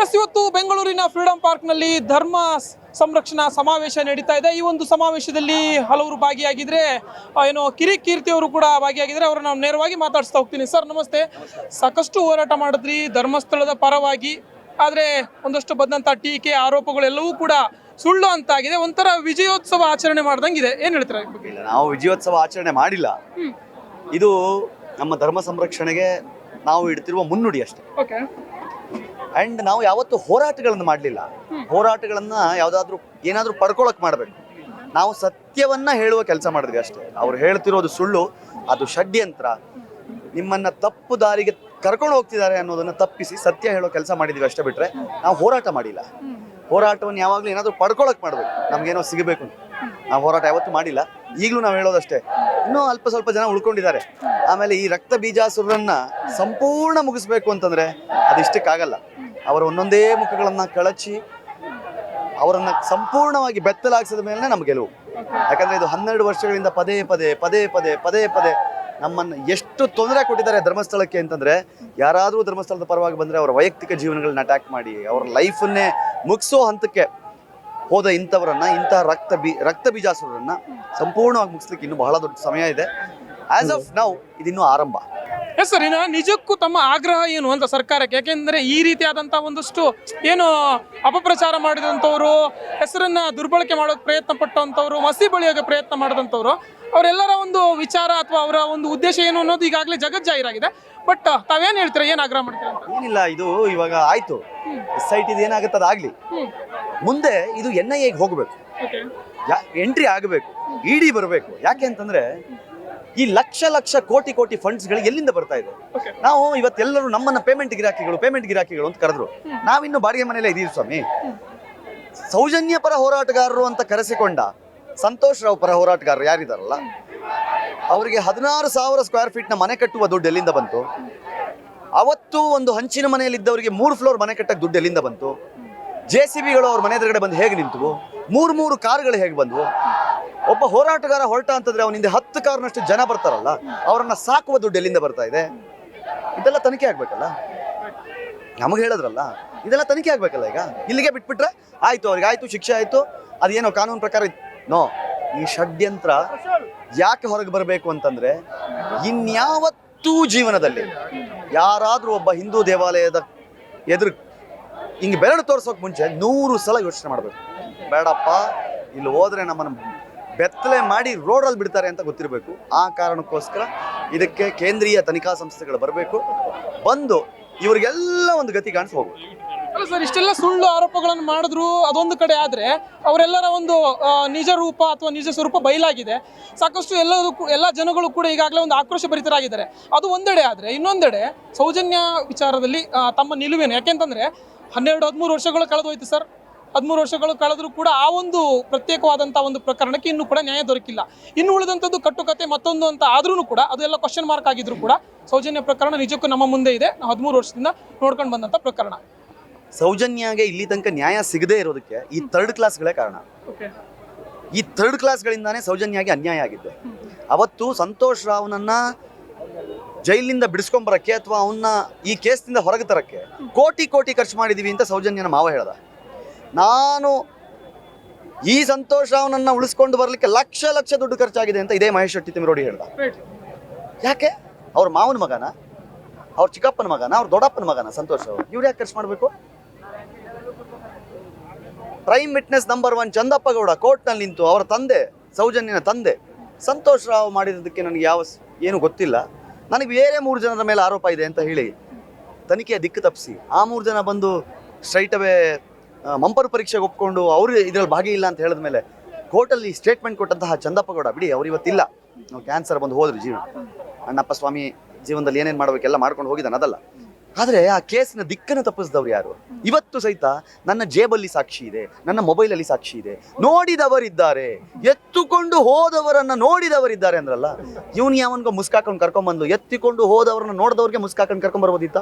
S ಇವತ್ತು ಬೆಂಗಳೂರಿನ freedom ಪಾರ್ಕ್ನಲ್ಲಿ ಧರ್ಮ ಸಂರಕ್ಷಣಾ ಸಮಾವೇಶ ನಡೀತಾ ಇದೆ. ಈ ಒಂದು ಸಮಾವೇಶದಲ್ಲಿ ಹಲವರು ಭಾಗಿಯಾಗಿದ್ರೆ ಏನು ಕಿರಿ ಕೀರ್ತಿ ಅವರು ಕೂಡ ಭಾಗಿಯಾಗಿದ್ರೆ ಅವರನ್ನು ನಾವು ನೇರವಾಗಿ ಮಾತಾಡಿಸ್ತಾ ಹೋಗ್ತೀನಿ. ಸರ್ ನಮಸ್ತೆ. ಸಾಕಷ್ಟು ಹೋರಾಟ ಮಾಡಿದ್ರಿ ಧರ್ಮಸ್ಥಳದ ಪರವಾಗಿ. ಆದರೆ ಒಂದಷ್ಟು ಬಂದಂಥ ಟೀಕೆ ಆರೋಪಗಳೆಲ್ಲವೂ ಕೂಡ ಸುಳ್ಳು ಅಂತಾಗಿದೆ. ಒಂಥರ ವಿಜಯೋತ್ಸವ ಆಚರಣೆ ಮಾಡ್ದಂಗಿದೆ. ಏನು ಹೇಳ್ತಾರೆ ಈ ಬಗ್ಗೆ? ಇಲ್ಲ ನಾವು ವಿಜಯೋತ್ಸವ ಆಚರಣೆ ಮಾಡಿಲ್ಲ. ಇದು ನಮ್ಮ ಧರ್ಮ ಸಂರಕ್ಷಣೆಗೆ ನಾವು ಇಡ್ತಿರುವ ಮುನ್ನುಡಿ ಅಷ್ಟೇ. ಓಕೆ. ಅಂಡ್ ನಾವು ಯಾವತ್ತು ಹೋರಾಟಗಳನ್ನು ಮಾಡಲಿಲ್ಲ. ಹೋರಾಟಗಳನ್ನ ಯಾವ್ದಾದ್ರು ಏನಾದ್ರೂ ಪಡ್ಕೊಳಕ್ ಮಾಡಬೇಕು. ನಾವು ಸತ್ಯವನ್ನ ಹೇಳುವ ಕೆಲಸ ಮಾಡಿದ್ವಿ ಅಷ್ಟೇ. ಅವ್ರು ಹೇಳ್ತಿರೋದು ಸುಳ್ಳು ಅದು ಷಡ್ಯಂತ್ರ. ನಿಮ್ಮನ್ನ ತಪ್ಪು ದಾರಿಗೆ ಕರ್ಕೊಂಡು ಹೋಗ್ತಿದ್ದಾರೆ ಅನ್ನೋದನ್ನ ತಪ್ಪಿಸಿ ಸತ್ಯ ಹೇಳೋ ಕೆಲಸ ಮಾಡಿದ್ವಿ ಅಷ್ಟೇ ಬಿಟ್ರೆ ನಾವು ಹೋರಾಟ ಮಾಡಿಲ್ಲ. ಹೋರಾಟವನ್ನು ಯಾವಾಗಲೂ ಏನಾದರೂ ಪಡ್ಕೊಳಕ್ ಮಾಡ್ಬೇಕು. ನಮ್ಗೇನೋ ಸಿಗಬೇಕು ನಾವು ಹೋರಾಟ ಯಾವತ್ತು ಮಾಡಿಲ್ಲ. ಈಗಲೂ ನಾವು ಹೇಳೋದಷ್ಟೇ. ಇನ್ನೂ ಅಲ್ಪ ಸ್ವಲ್ಪ ಜನ ಉಳ್ಕೊಂಡಿದ್ದಾರೆ. ಆಮೇಲೆ ಈ ರಕ್ತ ಬೀಜಾಸುರನ್ನ ಸಂಪೂರ್ಣ ಮುಗಿಸ್ಬೇಕು ಅಂತಂದ್ರೆ ಅದಿಷ್ಟಕ್ಕಾಗಲ್ಲ. ಅವರ ಒಂದೊಂದೇ ಮುಖಗಳನ್ನು ಕಳಚಿ ಅವರನ್ನು ಸಂಪೂರ್ಣವಾಗಿ ಬೆತ್ತಲಾಗಿಸಿದ ಮೇಲೆ ನಮ್ಮ ಗೆಲುವು. ಯಾಕಂದ್ರೆ ಇದು ಹನ್ನೆರಡು ವರ್ಷಗಳಿಂದ ಪದೇ ಪದೇ ಪದೇ ಪದೇ ಪದೇ ಪದೇ ನಮ್ಮನ್ನ ಎಷ್ಟು ತೊಂದರೆ ಕೊಟ್ಟಿದ್ದಾರೆ ಧರ್ಮಸ್ಥಳಕ್ಕೆ ಅಂತಂದ್ರೆ ಯಾರಾದರೂ ಧರ್ಮಸ್ಥಳದ ಪರವಾಗಿ ಬಂದ್ರೆ ಅವರ ವೈಯಕ್ತಿಕ ಜೀವನಗಳನ್ನ ಅಟ್ಯಾಕ್ ಮಾಡಿ, ಅವರ ಲೈಫನ್ನೇ ಮುಗಿಸೋ ಹಂತಕ್ಕೆ ಹೋದ ಇಂಥವರನ್ನು ಇಂತಹ ರಕ್ತ ಬಿ, ರಕ್ತ ಬೀಜಾಸುರನ್ನ ಸಂಪೂರ್ಣವಾಗಿ ಮುಗಿಸ್ಲಿಕ್ಕೆ ಇನ್ನು ಬಹಳ ದೊಡ್ಡ ಸಮಯ ಇದೆ. ಆ್ಯಸ್ ಆಫ್ ನೌ ಇದಿನ್ನೂ ಆರಂಭ. ಇನ್ನು ನಿಜಕ್ಕೂ ತಮ್ಮ ಆಗ್ರಹ ಏನು ಅಂತ ಸರ್ಕಾರಕ್ಕೆ? ಯಾಕೆಂದರೆ ಈ ರೀತಿಯಾದಂಥ ಒಂದಷ್ಟು ಏನು ಅಪಪ್ರಚಾರ ಮಾಡಿದಂಥವ್ರು ಹೆಸರನ್ನ ದುರ್ಬಳಕೆ ಮಾಡೋಕೆ ಪ್ರಯತ್ನ ಪಟ್ಟಂಥವ್ರು ಮಸಿ ಬಳಿಯೋಕೆ ಪ್ರಯತ್ನ ಮಾಡಿದಂಥವ್ರು ಅವರೆಲ್ಲರ ಒಂದು ವಿಚಾರ ಅಥವಾ ಅವರ ಒಂದು ಉದ್ದೇಶ ಏನು ಅನ್ನೋದು ಈಗಾಗಲೇ ಜಗಜ್ಜಾಹಿರಾಗಿದೆ ಬಟ್ ತಾವೇನು ಹೇಳ್ತೀರಾ? ಏನು ಆಗ್ರಹ ಮಾಡ್ತೀರಾ ಏನಿಲ್ಲ ಇದು ಇವಾಗ ಆಯಿತು. ಎಸ್ ಐ ಟಿದು ಏನಾಗುತ್ತೆ ಅದಾಗ್ಲಿ ಮುಂದೆ ಇದು ಎನ್ ಐ ಎಗೆ ಹೋಗಬೇಕು. ಎಂಟ್ರಿ ಆಗಬೇಕು. ಇಡಿ ಬರಬೇಕು. ಯಾಕೆ ಅಂತಂದ್ರೆ ಈ ಲಕ್ಷ ಲಕ್ಷ ಕೋಟಿ ಕೋಟಿ ಫಂಡ್ಸ್ಗಳು ಎಲ್ಲಿಂದ ಬರ್ತಾ ಇದೆ? ನಾವು ಇವತ್ತೆಲ್ಲರೂ ನಮ್ಮನ್ನ ಪೇಮೆಂಟ್ ಗಿರಾಕಿಗಳು ಪೇಮೆಂಟ್ ಗಿರಾಕಿಗಳು ಅಂತ ಕರೆದ್ರು. ನಾವಿನ್ನು ಬಾಡಿಗೆ ಮನೆಯಲ್ಲೇ ಇದೀವಿ ಸ್ವಾಮಿ. ಸೌಜನ್ಯ ಪರ ಹೋರಾಟಗಾರರು ಅಂತ ಕರೆಸಿಕೊಂಡ ಸಂತೋಷ್ ರಾವ್ ಪರ ಹೋರಾಟಗಾರರು ಯಾರಿದಾರಲ್ಲ? ಅವರಿಗೆ ಹದಿನಾರು ಸಾವಿರ ಸ್ಕ್ವೇರ್ ಫೀಟ್ನ ಮನೆ ಕಟ್ಟುವ ದುಡ್ಡು ಎಲ್ಲಿಂದ ಬಂತು? ಅವತ್ತು ಒಂದು ಹಂಚಿನ ಮನೆಯಲ್ಲಿದ್ದವರಿಗೆ ಮೂರು ಫ್ಲೋರ್ ಮನೆ ಕಟ್ಟಕ್ಕೆ ದುಡ್ಡು ಎಲ್ಲಿಂದ ಬಂತು? ಜೆ ಸಿ ಬಿಗಳು ಅವ್ರ ಮನೆ ಎದುರುಗಡೆ ಬಂದು ಹೇಗೆ ನಿಂತವು? ಮೂರು ಮೂರು ಕಾರ್ಗಳು ಹೇಗೆ ಬಂದವು? ಒಬ್ಬ ಹೋರಾಟಗಾರ ಹೊರಟ ಅಂತಂದ್ರೆ ಅವನಿಂದ ಹತ್ತು ಕಾರನಷ್ಟು ಜನ ಬರ್ತಾರಲ್ಲ, ಅವರನ್ನ ಸಾಕುವ ದುಡ್ಡು ಎಲ್ಲಿಂದ ಬರ್ತಾ ಇದೆ? ಇದೆಲ್ಲ ತನಿಖೆ ಆಗ್ಬೇಕಲ್ಲ? ನಮಗೆ ಹೇಳಿದ್ರಲ್ಲ, ಇದೆಲ್ಲ ತನಿಖೆ ಆಗ್ಬೇಕಲ್ಲ ಈಗ? ಇಲ್ಲಿಗೆ ಬಿಟ್ಬಿಟ್ರೆ ಆಯ್ತು, ಅವ್ರಿಗೆ ಆಯ್ತು, ಶಿಕ್ಷೆ ಆಯ್ತು, ಅದೇನೋ ಕಾನೂನು ಪ್ರಕಾರ ನೋ, ಈ ಷಡ್ಯಂತ್ರ ಯಾಕೆ ಹೊರಗೆ ಬರಬೇಕು ಅಂತಂದ್ರೆ ಇನ್ಯಾವತ್ತೂ ಜೀವನದಲ್ಲಿ ಯಾರಾದ್ರೂ ಒಬ್ಬ ಹಿಂದೂ ದೇವಾಲಯದ ಎದುರು ಹಿಂಗೆ ಬೆರಳು ತೋರ್ಸೋಕ್ ಮುಂಚೆ ನೂರು ಸಲ ಯೋಚನೆ ಮಾಡಬೇಕು. ಬೇಡಪ್ಪ, ಇಲ್ಲಿ ಹೋದ್ರೆ ನಮ್ಮನ್ನು ಬೆತ್ತಲೆ ಮಾಡಿ ರೋಡಲ್ಲಿ ಬಿಡ್ತಾರೆ ಅಂತ ಗೊತ್ತಿರಬೇಕು. ಆ ಕಾರಣಕ್ಕೋಸ್ಕರ ಇದಕ್ಕೆ ಕೇಂದ್ರೀಯ ತನಿಖಾ ಸಂಸ್ಥೆಗಳು ಬರಬೇಕು. ಬಂದು ಇವರಿಗೆಲ್ಲ ಒಂದು ಗತಿ ಕಾಣಿಸಿ ಅಲ್ಲ ಸರ್, ಇಷ್ಟೆಲ್ಲ ಸುಳ್ಳು ಆರೋಪಗಳನ್ನು ಮಾಡಿದ್ರು ಅದೊಂದು ಕಡೆ ಆದರೆ ಅವರೆಲ್ಲರ ಒಂದು ನಿಜ ರೂಪ ಅಥವಾ ನಿಜ ಸ್ವರೂಪ ಬಯಲಾಗಿದೆ. ಸಾಕಷ್ಟು ಎಲ್ಲರೂ ಕೂ- ಎಲ್ಲ ಜನಗಳು ಕೂಡ ಈಗಾಗಲೇ ಒಂದು ಆಕ್ರೋಶ ಭರಿತರಾಗಿದ್ದಾರೆ. ಅದು ಒಂದೆಡೆ ಆದರೆ, ಇನ್ನೊಂದೆಡೆ ಸೌಜನ್ಯ ವಿಚಾರದಲ್ಲಿ ತಮ್ಮ ನಿಲುವೇನು? ಯಾಕೆಂತಂದರೆ ಹನ್ನೆರಡು, ಹದಿಮೂರು ವರ್ಷಗಳು ಕಳೆದೋಯ್ತು ಸರ್. ಹದಿಮೂರು ವರ್ಷಗಳು ಕಳೆದರೂ ಕೂಡ ಆ ಒಂದು ಪ್ರತ್ಯೇಕವಾದಂಥ ಒಂದು ಪ್ರಕರಣಕ್ಕೆ ಇನ್ನೂ ಕೂಡ ನ್ಯಾಯ ದೊರಕಿಲ್ಲ. ಇನ್ನು ಉಳಿದಂಥದ್ದು ಕಟ್ಟುಕತೆ ಮತ್ತೊಂದು ಅಂತ ಆದ್ರೂ ಕೂಡ ಅದೆಲ್ಲ ಕ್ವಶನ್ ಮಾರ್ಕ್ ಆಗಿದ್ರು ಕೂಡ ಸೌಜನ್ಯ ಪ್ರಕರಣ ನಿಜಕ್ಕೂ ನಮ್ಮ ಮುಂದೆ ಇದೆ. ನಾವು ಹದಿಮೂರು ವರ್ಷದಿಂದ ನೋಡ್ಕೊಂಡು ಬಂದಂಥ ಪ್ರಕರಣ. ಸೌಜನ್ಯಗೆ ಇಲ್ಲಿ ತನಕ ನ್ಯಾಯ ಸಿಗದೇ ಇರೋದಕ್ಕೆ ಈ ಥರ್ಡ್ ಕ್ಲಾಸ್ಗಳೇ ಕಾರಣ. ಓಕೆ ಈ ಥರ್ಡ್ ಕ್ಲಾಸ್ಗಳಿಂದಾನೇ ಸೌಜನ್ಯಗೆ ಅನ್ಯಾಯ ಆಗಿದ್ದೆ ಅವತ್ತು ಸಂತೋಷ್ ರಾವ್ನನ್ನ ಜೈಲಿನಿಂದ ಬಿಡಿಸ್ಕೊಂಬರಕ್ಕೆ ಅಥವಾ ಅವನ್ನ ಈ ಕೇಸ್ನಿಂದ ಹೊರಗೆ ತರಕ್ಕೆ ಕೋಟಿ ಕೋಟಿ ಖರ್ಚು ಮಾಡಿದೀವಿ ಅಂತ ಸೌಜನ್ಯನ ಮಾವ ಹೇಳ್ದ. ನಾನು ಈ ಸಂತೋಷ್ ರಾವ್ನನ್ನ ಉಳಿಸ್ಕೊಂಡು ಬರ್ಲಿಕ್ಕೆ ಲಕ್ಷ ಲಕ್ಷ ದುಡ್ಡು ಖರ್ಚಾಗಿದೆ ಅಂತ ಇದೇ ಮಹೇಶ್ ಶೆಟ್ಟಿ ತಿಮ್ಮರೋಡಿ ಹೇಳ್ದ. ಯಾಕೆ? ಅವ್ರ ಮಾವನ ಮಗನ? ಅವ್ರ ಚಿಕ್ಕಪ್ಪನ ಮಗನ? ಅವ್ರ ದೊಡ್ಡಪ್ಪನ ಮಗನ? ಸಂತೋಷ ರಾವ್ ಇವ್ರು ಯಾಕೆ ಖರ್ಚು ಮಾಡಬೇಕು? Prime witness number one Chandappagowda ಕೋರ್ಟ್ನಲ್ಲಿ ನಿಂತು ಅವರ ತಂದೆ, ಸೌಜನ್ಯನ ತಂದೆ, ಸಂತೋಷ್ ರಾವ್ ಮಾಡಿರೋದಕ್ಕೆ ನನಗೆ ಯಾವ ಏನು ಗೊತ್ತಿಲ್ಲ. ನನಗೆ ಬೇರೆ ಮೂರು ಜನರ ಮೇಲೆ ಆರೋಪ ಇದೆ ಅಂತ ಹೇಳಿ ತನಿಖೆಯ ದಿಕ್ಕು ತಪ್ಪಿಸಿ. ಆ ಮೂರು ಜನ ಬಂದು ಸ್ಟ್ರೈಟ್ ಅವೇ ಮಂಪರ್ ಪರೀಕ್ಷೆಗೆ ಒಪ್ಕೊಂಡು ಅವರು ಇದರಲ್ಲಿ ಭಾಗಿಯಿಲ್ಲ ಅಂತ ಹೇಳಿದ ಮೇಲೆ ಕೋರ್ಟಲ್ಲಿ ಸ್ಟೇಟ್ಮೆಂಟ್ ಕೊಟ್ಟಂತಹ ಚಂದಪ್ಪ ಗೌಡ ಬಿಡಿ, ಅವ್ರು ಇವತ್ತಿಲ್ಲ. ಕ್ಯಾನ್ಸರ್ ಬಂದು ಹೋದ್ರು ಜೀವನ. ಅಣ್ಣಪ್ಪ ಸ್ವಾಮಿ ಜೀವನದಲ್ಲಿ ಏನೇನು ಮಾಡಬೇಕೆಲ್ಲ ಮಾಡ್ಕೊಂಡು ಹೋಗಿದ್ದಾನೆ, ಅದಲ್ಲ. ಆದರೆ ಆ ಕೇಸಿನ ದಿಕ್ಕನ್ನು ತಪ್ಪಿಸಿದವ್ರು ಯಾರು? ಇವತ್ತು ಸಹಿತ ನನ್ನ ಜೇಬಲ್ಲಿ ಸಾಕ್ಷಿ ಇದೆ, ನನ್ನ ಮೊಬೈಲಲ್ಲಿ ಸಾಕ್ಷಿ ಇದೆ. ನೋಡಿದವರಿದ್ದಾರೆ. ಎತ್ತುಕೊಂಡು ಹೋದವರನ್ನು ನೋಡಿದವರಿದ್ದಾರೆ ಅಂದ್ರಲ್ಲ, ಇವನು ಯಾವನ್ಗೋ ಮುಸ್ಕಾಕೊಂಡು ಕರ್ಕೊಂಬಂದು ಎತ್ತಿಕೊಂಡು ಹೋದವರನ್ನ ನೋಡಿದವ್ರಿಗೆ ಮುಸ್ಕಾಕೊಂಡು ಕರ್ಕೊಂಬರ್ಬೋದಿತ್ತ?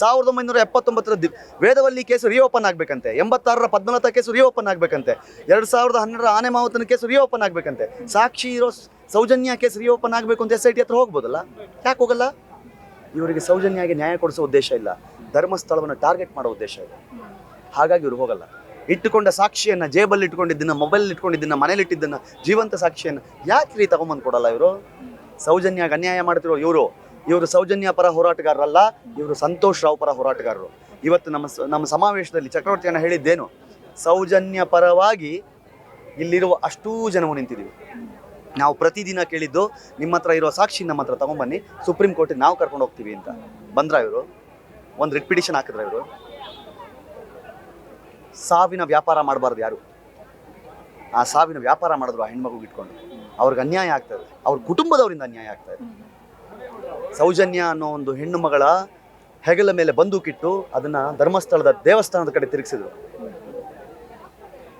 ಸಾವಿರದ ಒಂಬೈನೂರ ಎಪ್ಪತ್ತೊಂಬತ್ತರ ದಿ ವೇದವಲ್ಲಿ ಕೇಸು ರಿಓಪನ್ ಆಗಬೇಕಂತೆ. ಎಂಬತ್ತಾರರ ಪದ್ಮನಾಥ ಕೇಸು ರಿಓಪನ್ ಆಗಬೇಕಂತೆ. ಎರಡು ಸಾವಿರದ ಹನ್ನೆರಡರ ಆನೆ ಮಾವತನ ಕೇಸು ರಿಓಪನ್ ಆಗಬೇಕಂತೆ. ಸಾಕ್ಷಿ ಇರೋ ಸೌಜನ್ಯ ಕೇಸ್ ರಿಓಪನ್ ಆಗಬೇಕು ಅಂತ ಎಸ್ ಐ ಟಿ ಹತ್ರ ಹೋಗ್ಬೋದಲ್ಲ? ಯಾಕೆ ಹೋಗಲ್ಲ? ಇವರಿಗೆ ಸೌಜನ್ಯಾಗಿ ನ್ಯಾಯ ಕೊಡಿಸೋ ಉದ್ದೇಶ ಇಲ್ಲ. ಧರ್ಮಸ್ಥಳವನ್ನು ಟಾರ್ಗೆಟ್ ಮಾಡೋ ಉದ್ದೇಶ ಇದೆ ಹಾಗಾಗಿ ಇವರು ಹೋಗಲ್ಲ. ಇಟ್ಟುಕೊಂಡ ಸಾಕ್ಷಿಯನ್ನ ಜೇಬಲ್ಲಿ ಇಟ್ಕೊಂಡಿದ್ದನ್ನು ಮೊಬೈಲ್ ಇಟ್ಕೊಂಡಿದ್ದನ್ನ, ಮನೇಲಿ ಇಟ್ಟಿದ್ದನ್ನ, ಜೀವಂತ ಸಾಕ್ಷಿಯನ್ನ ಯಾಕೆ ರೀ ತಗೊಂಬಂದು ಕೊಡಲ್ಲ ಇವರು? ಸೌಜನ್ಯಾಗ ಅನ್ಯಾಯ ಮಾಡ್ತಿರೋ ಇವರು. ಇವರು ಸೌಜನ್ಯ ಪರ ಹೋರಾಟಗಾರರಲ್ಲ, ಇವರು ಸಂತೋಷ್ ರಾವ್ ಪರ ಹೋರಾಟಗಾರರು. ಇವತ್ತು ನಮ್ಮ ನಮ್ಮ ಸಮಾವೇಶದಲ್ಲಿ ಚಕ್ರವರ್ತಿಯನ್ನ ಹೇಳಿದ್ದೇನು, ಸೌಜನ್ಯ ಪರವಾಗಿ ಇಲ್ಲಿರುವ ಅಷ್ಟೂ ಜನವು ನಿಂತಿದ್ದೀವಿ. ನಾವು ಪ್ರತಿದಿನ ಕೇಳಿದ್ದು ನಿಮ್ಮ ಹತ್ರ ಇರೋ ಸಾಕ್ಷಿ ನಮ್ಮ ಹತ್ರ ತಗೊಂಬನ್ನಿ, ಸುಪ್ರೀಂ ಕೋರ್ಟಿಗೆ ನಾವು ಕರ್ಕೊಂಡು ಹೋಗ್ತೀವಿ ಅಂತ. ಬಂದ್ರ ಇವರು? ಒಂದು ರಿಟ್ ಪಿಟಿಷನ್ ಹಾಕಿದ್ರ ಇವರು? ಸಾವಿನ ವ್ಯಾಪಾರ ಮಾಡಬಾರ್ದು ಯಾರು? ಆ ಸಾವಿನ ವ್ಯಾಪಾರ ಮಾಡಿದ್ರು ಆ ಹೆಣ್ಮಗುಗೆ ಇಟ್ಕೊಂಡು. ಅವ್ರಿಗೆ ಅನ್ಯಾಯ ಆಗ್ತದೆ ಅವ್ರ ಕುಟುಂಬದವರಿಂದ ಅನ್ಯಾಯ ಆಗ್ತಾ ಇದೆ. ಸೌಜನ್ಯ ಅನ್ನೋ ಒಂದು ಹೆಣ್ಣು ಮಗಳ ಹೆಗಲ ಮೇಲೆ ಬಂದೂಕಿಟ್ಟು ಅದನ್ನ ಧರ್ಮಸ್ಥಳದ ದೇವಸ್ಥಾನದ ಕಡೆ ತಿರುಗಿಸಿದ್ರು.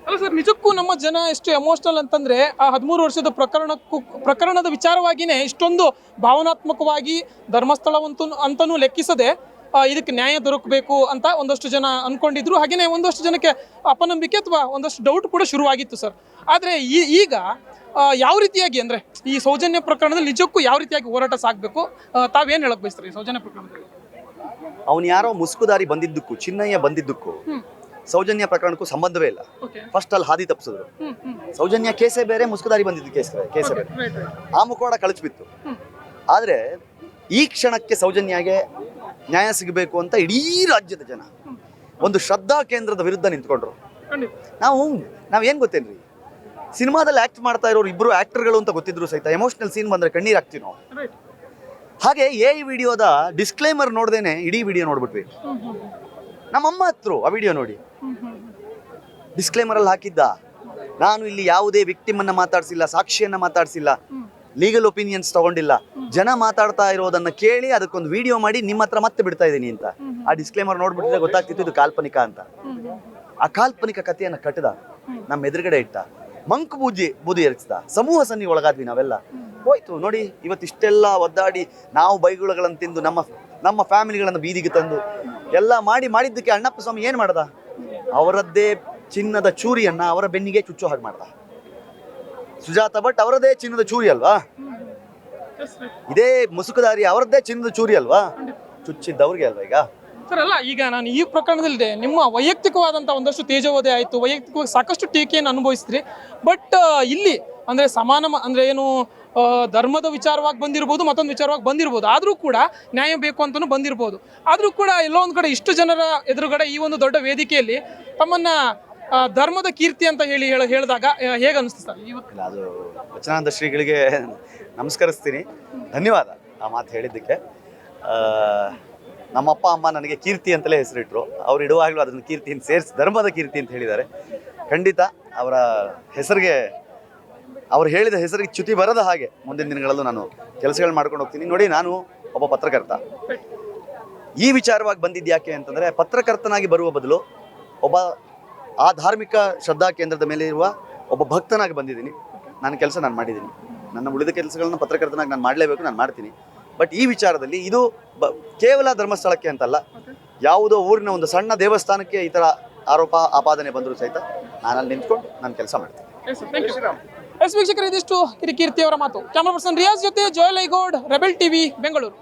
ಅಲ್ಲ ಸರ್, ನಿಜಕ್ಕೂ ನಮ್ಮ ಜನ ಎಷ್ಟು ಎಮೋಷನಲ್ ಅಂತಂದ್ರೆ ಆ ಹದಿಮೂರು ವರ್ಷದ ಪ್ರಕರಣಕ್ಕೂ, ಪ್ರಕರಣದ ವಿಚಾರವಾಗಿನೇ ಇಷ್ಟೊಂದು ಭಾವನಾತ್ಮಕವಾಗಿ ಧರ್ಮಸ್ಥಳವಂತೂ ಅಂತನೂ ಲೆಕ್ಕಿಸದೆ ಇದಕ್ಕೆ ನ್ಯಾಯ ದೊರಕಬೇಕು ಅಂತ ಒಂದಷ್ಟು ಜನ ಅನ್ಕೊಂಡಿದ್ರು. ಹಾಗೆಯೇ ಒಂದಷ್ಟು ಜನಕ್ಕೆ ಅಪನಂಬಿಕೆ ಅಥವಾ ಒಂದಷ್ಟು ಡೌಟ್ ಕೂಡ ಶುರುವಾಗಿತ್ತು ಸರ್. ಆದರೆ ಈ, ಈಗ ಯಾವ ರೀತಿಯಾಗಿ ಅಂದ್ರೆ ಈ ಸೌಜನ್ಯ ಪ್ರಕರಣದಲ್ಲಿ ನಿಜಕ್ಕೂ ಯಾವ ರೀತಿಯಾಗಿ ಹೋರಾಟ ಸಾಗಬೇಕು ತಾವೇನು ಹೇಳಕ್ ಬಯಸ್ತಾರೆ ಈ ಸೌಜನ್ಯ ಪ್ರಕರಣದಲ್ಲಿ? ಅವನು ಯಾರೋ ಮುಸ್ಕುದಾರಿ ಬಂದಿದ್ದಕ್ಕೂ ಚಿನ್ನಯ್ಯ ಬಂದಿದ್ದಕ್ಕೂ ಸೌಜನ್ಯ ಪ್ರಕರಣಕ್ಕೂ ಸಂಬಂಧವೇ ಇಲ್ಲ. ಫಸ್ಟ್ ಅಲ್ಲಿ ಹಾದಿ ತಪ್ಪಿಸಿದ್ರು. ಸೌಜನ್ಯ ಕೇಸೇ ಬೇರೆ ಮುಸುಕುದಾರಿ ಬಂದಿದ್ದು ಕೇಸ್ ಕೇಸೇ ಬೇರೆ. ಆ ಮುಖವಾಡ ಕಳಿಸ್ಬಿತ್ತು ಹ್ಮ್. ಆದ್ರೆ ಈ ಕ್ಷಣಕ್ಕೆ ಸೌಜನ್ಯಗೆ ನ್ಯಾಯ ಸಿಗಬೇಕು ಅಂತ ಇಡೀ ರಾಜ್ಯದ ಜನ ಒಂದು ಶ್ರದ್ಧಾ ಕೇಂದ್ರದ ವಿರುದ್ಧ ನಿಂತ್ಕೊಂಡ್ರು. ನಾವು ನಾವ್ ಏನ್ ಗೊತ್ತೇನ್ರಿ? ಸಿನಿಮಾದಲ್ಲಿ ಆಕ್ಟ್ ಮಾಡ್ತಾ ಇರೋರು ಇಬ್ರು ಆಕ್ಟರ್ಗಳು ಅಂತ ಗೊತ್ತಿದ್ರು ಸಹಿತ. ಎಮೋಷನಲ್ ಸೀನ್ ಬಂದ್ರೆ ಕಣ್ಣೀರು ಹಾಕ್ತೀವಿ ನಾವು. ಹಾಗೆ ಎ ವಿಡಿಯೋದ ಡಿಸ್ಕ್ಲೇಮರ್ ನೋಡ್ದೇನೆ ಇಡೀ ವಿಡಿಯೋ ನೋಡ್ಬಿಟ್ವಿ. ನಮ್ಮಮ್ಮ ಹತ್ರು ಆ ವಿಡಿಯೋ ನೋಡಿ. ಅಲ್ಲಿ ಹಾಕಿದ್ದ. ನಾನು ಇಲ್ಲಿ ಯಾವುದೇ ವಿಕ್ಟಿಮ್ ಅನ್ನ ಮಾತಾಡ್ಸಿಲ್ಲ, ಸಾಕ್ಷಿಯನ್ನ ಮಾತಾಡ್ಸಿಲ್ಲ ಲೀಗಲ್ ಒಪಿನಿಯನ್ಸ್ ತಗೊಂಡಿಲ್ಲ. ಜನ ಮಾತಾಡ್ತಾ ಇರೋದನ್ನ ಕೇಳಿ ಅದಕ್ಕೊಂದು ವಿಡಿಯೋ ಮಾಡಿ ನಿಮ್ಮ ಹತ್ರ ಮತ್ತೆ ಬಿಡ್ತಾ ಇದ್ದೀನಿ ಅಂತ. ಆ ಡಿಸ್ಕ್ಲೇಮರ್ ನೋಡ್ಬಿಟ್ಟಿದ್ರೆ ಗೊತ್ತಾಗ್ತಿತ್ತು ಇದು ಕಾಲ್ಪನಿಕ ಅಂತ. ಆ ಕಾಲ್ಪನಿಕ ಕಥೆಯನ್ನು ಕಟ್ಟದ. ನಮ್ಮ ಎದುರುಗಡೆ ಇಟ್ಟ. ಮಂಕು ಬೂಜಿ ಬೂದಿ ಎರಗಿಸ್ದ ಸಮೂಹ ಸನ್ನಿ ಒಳಗಾದ್ವಿ ನಾವೆಲ್ಲ. ಹೋಯ್ತು ನೋಡಿ ಇವತ್ತು ಇಷ್ಟೆಲ್ಲ ಒದ್ದಾಡಿ ನಾವು ಬೈಗುಳಗಳನ್ನು ತಿಂದು ನಮ್ಮ ನಮ್ಮ ಫ್ಯಾಮಿಲಿಗಳನ್ನು ಬೀದಿಗೆ ತಂದು ಎಲ್ಲ ಮಾಡಿ ಮಾಡಿದ್ದಕ್ಕೆ ಅಣ್ಣಪ್ಪ ಸ್ವಾಮಿ ಏನು ಮಾಡ್ದ? ಅವರದ್ದೇ ಚಿನ್ನದ ಚೂರಿಯನ್ನ ಅವರ ಬೆನ್ನಿಗೆ ಚುಚ್ಚೋ ಹಾಗೆ ಮಾಡ್ದ. ಸುಜಾತ ಭಟ್ ಅವರದೇ ಚಿನ್ನದ ಚೂರಿ ಅಲ್ವಾ. ಇದೇ ಮುಸುಕುದಾರಿ ಅವರದ್ದೇ ಚಿನ್ನದ ಚೂರಿ ಅಲ್ವಾ? ಚುಚ್ಚಿದ್ದವ್ರಿಗೆ ಅಲ್ವಾ ಈಗ? ಅಲ್ಲ ಈಗ ನಾನು ಈ ಪ್ರಕರಣದಲ್ಲಿದೆ. ನಿಮ್ಮ ವೈಯಕ್ತಿಕವಾದಂಥ ಒಂದಷ್ಟು ತೇಜೋವಧೆ ಆಯಿತು. ವೈಯಕ್ತಿಕವಾಗಿ ಸಾಕಷ್ಟು ಟೀಕೆಯನ್ನು ಅನುಭವಿಸ್ತೀರಿ ಬಟ್ ಇಲ್ಲಿ ಅಂದರೆ ಸಮಾನ ಅಂದ್ರೆ ಏನು ಧರ್ಮದ ವಿಚಾರವಾಗಿ ಬಂದಿರ್ಬೋದು, ಮತ್ತೊಂದು ವಿಚಾರವಾಗಿ ಬಂದಿರ್ಬೋದು. ಆದರೂ ಕೂಡ ನ್ಯಾಯ ಬೇಕು ಅಂತಲೂ ಬಂದಿರ್ಬೋದು. ಆದರೂ ಕೂಡ ಎಲ್ಲೋ ಒಂದು ಕಡೆ ಇಷ್ಟು ಜನರ ಎದುರುಗಡೆ ಈ ಒಂದು ದೊಡ್ಡ ವೇದಿಕೆಯಲ್ಲಿ ತಮ್ಮನ್ನ ಧರ್ಮದ ಕೀರ್ತಿ ಅಂತ ಹೇಳಿ ಹೇಳ ಹೇಳಿದಾಗ ಹೇಗೆ ಅನಿಸ್ತು ಸರ್? ಅದು ವಚನಾನಂದ ಶ್ರೀಗಳಿಗೆ ನಮಸ್ಕರಿಸ್ತೀನಿ. ಧನ್ಯವಾದ ಆ ಮಾತು ಹೇಳಿದ್ದಕ್ಕೆ. ನಮ್ಮಪ್ಪ ಅಮ್ಮ ನನಗೆ ಕೀರ್ತಿ ಅಂತಲೇ ಹೆಸರಿಟ್ರು. ಅವ್ರು ಇಡುವಾಗಲೂ ಅದನ್ನು ಕೀರ್ತಿಯನ್ನು ಸೇರಿಸಿ, ಧರ್ಮದ ಕೀರ್ತಿ ಅಂತ ಹೇಳಿದ್ದಾರೆ. ಖಂಡಿತ ಅವರ ಹೆಸರಿಗೆ, ಅವ್ರು ಹೇಳಿದ ಹೆಸರಿಗೆ ಚ್ಯುತಿ ಬರದ ಹಾಗೆ ಮುಂದಿನ ದಿನಗಳಲ್ಲೂ ನಾನು ಕೆಲಸಗಳು ಮಾಡ್ಕೊಂಡು ಹೋಗ್ತೀನಿ. ನೋಡಿ, ನಾನು ಒಬ್ಬ ಪತ್ರಕರ್ತ. ಈ ವಿಚಾರವಾಗಿ ಬಂದಿದ್ದು ಯಾಕೆ ಅಂತಂದರೆ, ಪತ್ರಕರ್ತನಾಗಿ ಬರುವ ಬದಲು ಒಬ್ಬ, ಆ ಧಾರ್ಮಿಕ ಶ್ರದ್ಧಾ ಕೇಂದ್ರದ ಮೇಲೆ ಇರುವ ಒಬ್ಬ ಭಕ್ತನಾಗಿ ಬಂದಿದ್ದೀನಿ. ನನ್ನ ಕೆಲಸ ನಾನು ಮಾಡಿದ್ದೀನಿ. ನನ್ನ ಉಳಿದ ಕೆಲಸಗಳನ್ನ ಪತ್ರಕರ್ತನಾಗಿ ನಾನು ಮಾಡಲೇಬೇಕು, ನಾನು ಮಾಡ್ತೀನಿ. ಬಟ್ ಈ ವಿಚಾರದಲ್ಲಿ ಇದು ಕೇವಲ ಧರ್ಮಸ್ಥಳಕ್ಕೆ ಅಂತಲ್ಲ. ಯಾವುದೋ ಊರಿನ ಒಂದು ಸಣ್ಣ ದೇವಸ್ಥಾನಕ್ಕೆ ಈ ಥರ ಆರೋಪ, ಆಪಾದನೆ ಬಂದರೂ ಸಹಿತ ನಾನು ಅಲ್ಲಿ ನಿಂತ್ಕೊಂಡು ನಾನು ಕೆಲಸ ಮಾಡ್ತೀನಿ. ಎಸ್ ವೀಕ್ಷಕರು, ಇದಿಷ್ಟು ಕಿರಿಕೀರ್ತಿ ಅವರ ಮಾತು. ಕ್ಯಾಮರಾ ಪರ್ಸನ್ ರಿಯಾಜ್ ಜೊತೆ ಐಗೌಡ್ ರೆಬೆಲ್ ಟಿವಿ, ಬೆಂಗಳೂರು.